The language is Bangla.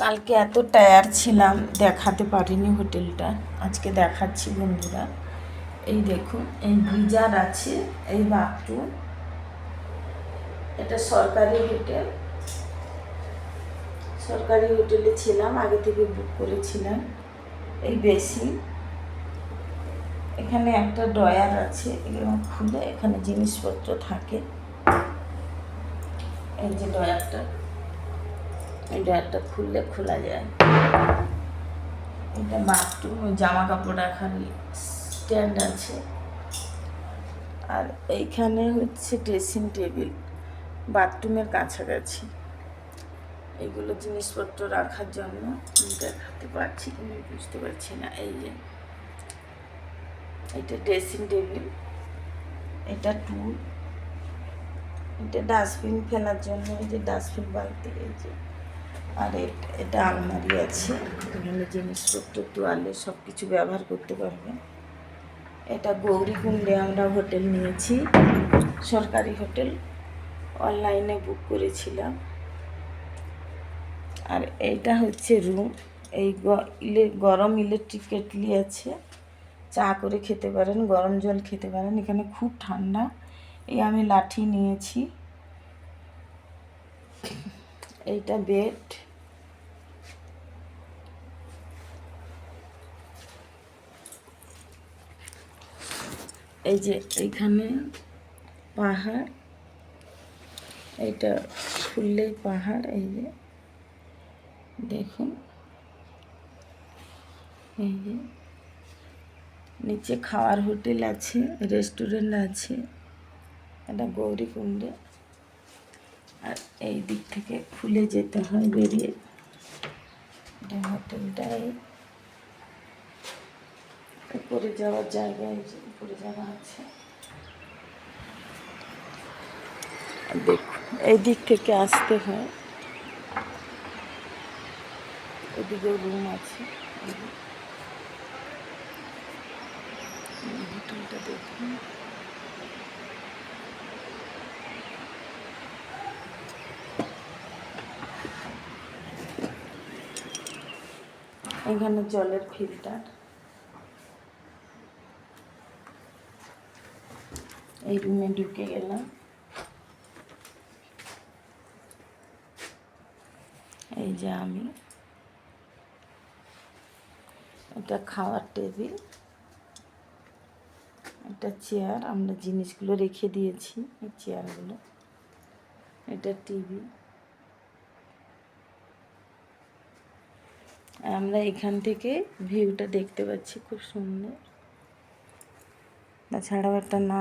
কালকে এত টায়ার ছিলাম, দেখাতে পারিনি হোটেলটা। আজকে দেখাচ্ছি বন্ধুরা। এই দেখুন, এই গিজার আছে, এই বাথরুম। এটা সরকারি হোটেল। সরকারি হোটেলে ছিলাম, আগে থেকে বুক করেছিলাম। এই বেশি এখানে একটা ড্রয়ার আছে, এগুলো খুলে এখানে জিনিসপত্র থাকে। এই যে ড্রয়ারটা। এই ড্রয়ারটা খুললে খোলা যায়। এটা বাথরুম জামা কাপড় রাখার স্ট্যান্ড আছে। আর এইখানে হচ্ছে ড্রেসিং টেবিল বাথরুমের কাছাকাছি। এগুলো জিনিসপত্র রাখার জন্য দেখাতে পারছি কিন্তু বুঝতে পারছি না। এই যে, এটা ড্রেসিং টেবিল এটা টুল এটা ডাস্টবিন ফেলার জন্য এই যে ডাস্টবিন বালতি, এই যে। আর এটা আলমারি আছে। বিভিন্ন জিনিসপত্র, তোয়ালে সব কিছু ব্যবহার করতে পারবেন। এটা গৌরীকুণ্ডে আমরা হোটেল নিয়েছি। সরকারি হোটেল। অনলাইনে বুক করেছিলাম। আর এইটা হচ্ছে রুম। এই গরম ইলেকট্রিক কেটলি আছে। চা করে খেতে পারেন, গরম জল খেতে পারেন। এখানে খুব ঠান্ডা। এই আমি লাঠি নিয়েছি। এইটা বেড। এই যে এইখানে পাহাড় এটা খুললেই পাহাড়, এই যে দেখুন, এই যে নিচে খাওয়ার হোটেল আছে, রেস্টুরেন্ট আছে, এটা গৌরীকুণ্ডে, আর এই দিক থেকে খুলে যেতে হয় বেরিয়ে। এটা হোটেলটাই। উপরে যাওয়ার জায়গায় উপরে যাওয়া আছে। দেখুন এই দিক থেকে আসতে হয়। এদিকেও রুম আছে। হোটেলটা দেখুন। এখানে জলের ফিল্টার। এই রুমে ঢুকে গেলাম। এই যে আমি। এটা খাওয়ার টেবিল। এটা চেয়ার। আমরা জিনিসগুলো রেখে দিয়েছি এই চেয়ারগুলো। এটা টিভি। আমরা এখান থেকে ভিউটা দেখতে পাচ্ছি খুব সুন্দর। তাছাড়াও একটা না